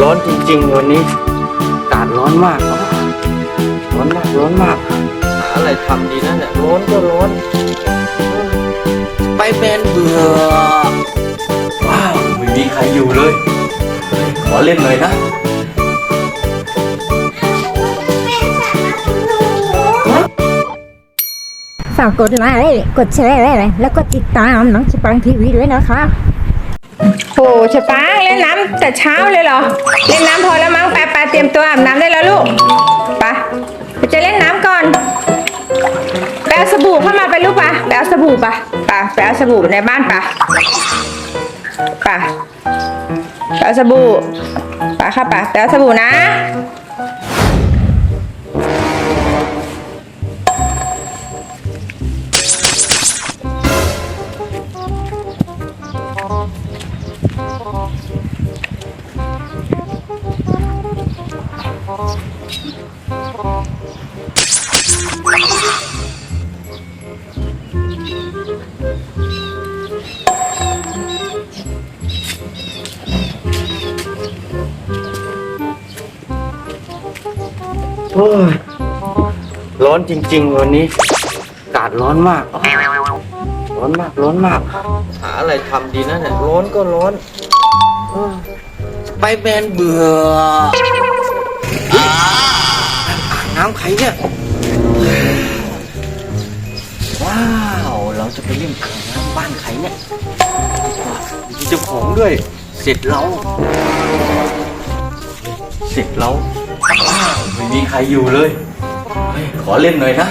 ร้อนจริงๆ วันนี้อากาศร้อนมากอ้าวร้อนมากร้อนมากหาอะไรทำดีนะเนี่ยร้อนก็ร้อน ไปแมนเบื่อว้าวไม่มีใครอยู่เลย ขอเล่นหน่อยนะฝากกดไลค์กดแชร์แล้วก็ติดตามน้องสปังทีวีด้วยนะคะ โหชะปังเล่นน้ำแต่เช้าเลยเหรอ เล่นน้ำพอแล้วมั้งไปไปเตรียมตัวอาบน้ำได้แล้วลูกไปไปจะเล่นน้ำก่อนแปลสบู่เข้ามาไปลูกปะแปลสบู่ปะปะแปลสบู่ในบ้านปะปะแปลสบู่ปะค่ะปะแปลสบู่นะ โอ้ยร้อนจริง ๆ วันนี้อากาศร้อนมาก ร้อนมาก ร้อนมาก หาอะไรทำดีนะเนี่ย ร้อนก็ร้อนอไปแมนเบื่อางน้ำใครเนี่ย ว้าว เราจะไปเล่นอ่างน้ำบ้านใครเนี่ยมีเจ้าของด้วย เสร็จเราเสร็จเราว้าวไม่มีใครอยู่เลยเฮ้ยขอเล่นหน่อยนะ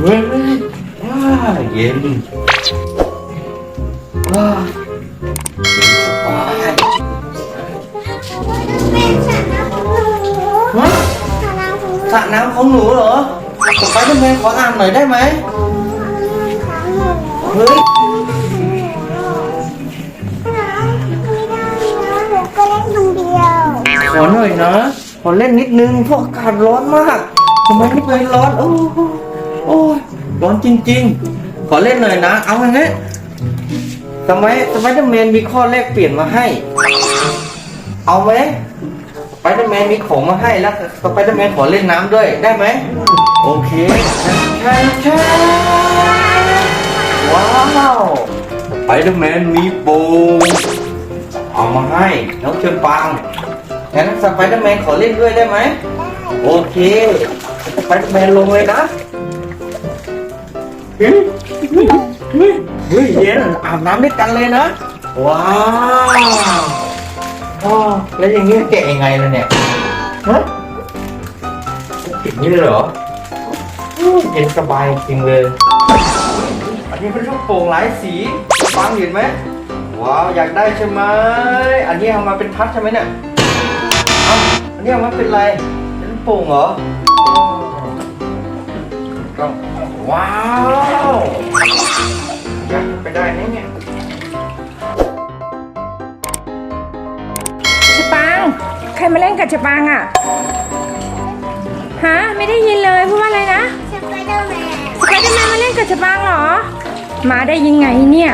เฮ้ยว้าเย็น สระน้ำของหนูเหรอสไปเดอร์แมขออ่านหน่อยได้ไหมเฮ้ยขอหน่อยนะขอเล่นนิดนึงเพราะอากาศร้อนมากทำไมไม่เคยร้อนโอ้โหโอ้ยร้อนจริง ๆ ขอเล่นหน่อยนะ เอาอย่างนี้ทำไมสไปเดอร์แมนมีข้อแรกเปลี่ยนมาให้ เอาไหม ไปเดอร์แมนมีของมาให้แล้วสไปเดอร์แมนขอเล่นน้ำด้วยได้ไหมโอเคใช่ใช่ว้าวสไปเดอร์แมนมีโบเอามาให้น้องเชิญปังงั้นสไปเดอร์แมนขอเล่นด้วยได้ไหมโอเคสไปเดอร์แมนลงเลยนะเฮ้ยเฮ้ยเฮ้ยเย็นอาบน้ำด้วยกันเลยนะว้าว อ๋อแล้วอย่างนี้แกะยังไงล่ะเนี่ยฮะติดนี่เลยเหรออู้เย็นสบายจริงเลย อันนี้เป็นลูกโป่งหลายสีฟังเห็นไหมว้าวอยากได้ใช่ไหมอันนี้เอามาเป็นพัดใช่ไหมเนี่ยเอ้าอันนี้มันเป็นอะไรเป็นลูกโป่งเหรอ รมาเล่นกับชะปังอะฮะไม่ได้ยินเลยพูดว่าอะไรนะสไปเดอร์แมนมาเล่นกับชะปังเหรอ มาได้ยังไงเนี่ย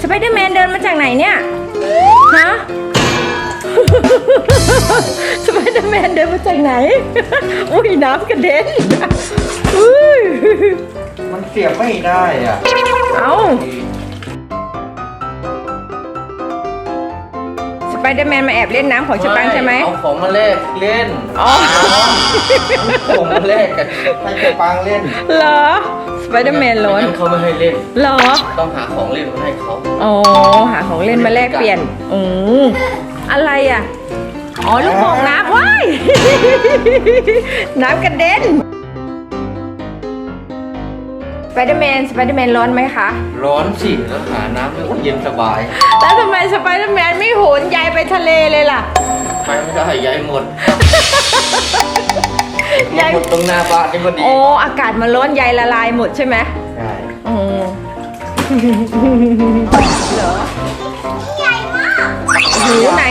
สไปเดอร์แมนเดินมาจากไหนเนี่ยฮะสไปเดอร์แมนเดินมาจากไหน อุ้ยน้ำกระเด็นอุ้ยมันเสียบไม่ได้อะ เอา ไปเดอร์แมนมาแอบเล่นน้ำของชะปังใช่ไหม เอาของมาแลกเล่นอ๋อ เอาของมาแลกกันให้กระปังเล่นเหรอ สไปเดอร์แมนล้นไงั้เขาไม่ให้เล่น เหรอ ต้องหาของเล่นมาให้เขาอ๋อ หาของเล่นมาแลกเปลี่ยนอืออะไรอะ อ๋อ ลูกโป่งน้ำว้าย น้ำกระเด็นส ไปเดอร์แมนสไปเดอร์แมนร้อนไหมคะ ร้อนสิแล้วหาน้ำแล้วเย็นสบาย แล้วทำไมสไปเดอร์แมนไม่โหนใยไปทะเลเลยล่ะ ไปไม่ได้ย้ายหมดย้ายหมดตรงหน้าบ้านนี่พอดี โอ้อากาศมันร้อนใยละลายหมดใช่ไหมใช่อ๋อเหรอใหญ่มากหูไหน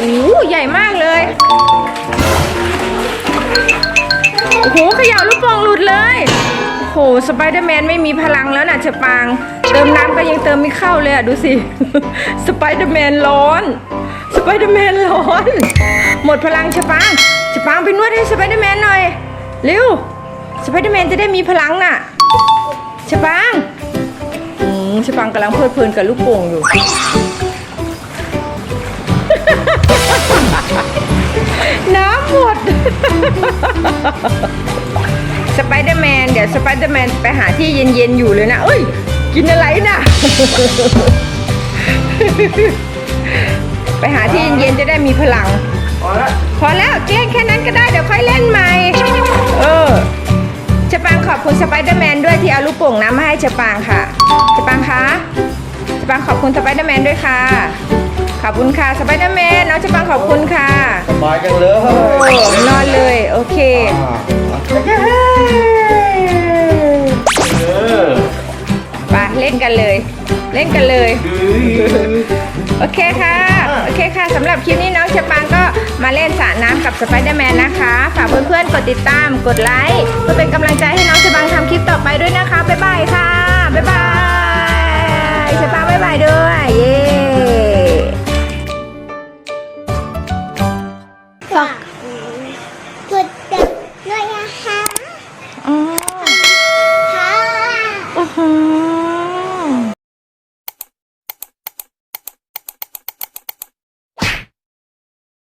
หูใหญ่มากเลยโอ้โหเขย่าลูกโป่งหลุดเลย โอ้โหสไปเดอร์แมนไม่มีพลังแล้วนะเชปาง เติมน้ำก็ยังเติมไม่เข้าเลยอะ ดูสิ สไปเดอร์แมนร้อน สไปเดอร์แมนร้อน หมดพลังชะปังชะปังไปนวดให้สไปเดอร์แมนหน่อย เร็ว สไปเดอร์แมนจะได้มีพลังน่ะชะปังอืมชปังกำลังเพลิดเพลินกับลูกโป่งอยู่ น้ำหมด สไปเดอร์แมนเดี๋ยวสไปเดอร์แมนไปหาที่เย็นๆอยู่เลยนะเอ้ย กินอะไรนะ ไปหาที่เย็นๆจะได้มีพลัง พอละพอแล้วเล่นแค่นั้นก็ได้เดี๋ยวค่อยเล่นใหม่ เออชะปางขอบคุณสไปเดอร์แมนด้วยที่เอาลูกโป่งน้ำมาให้ชะปางค่ะชะปางคะชะปางขอบคุณสไปเดอร์แมนด้วยค่ะ ขอบคุณค่ะสไปเดอร์แมนน้องชะปางขอบคุณค่ะสบายจังเลย โอ้นอนเลย โอเค ไปเล่นกันเลย เล่นกันเลย โอเคค่ะ โอเคค่ะสำหรับคลิปนี้น้องเชปังก็มาเล่นสระน้ำกับสไปเดอร์แมนนะคะ ฝากเพื่อนๆ กดติดตาม กดไลค์ เพื่อเป็นกำลังใจให้น้องเชปังทำคลิปต่อไปด้วยนะคะ บ๊ายบายค่ะ บ๊ายบายเชปังบ๊ายบายด้วย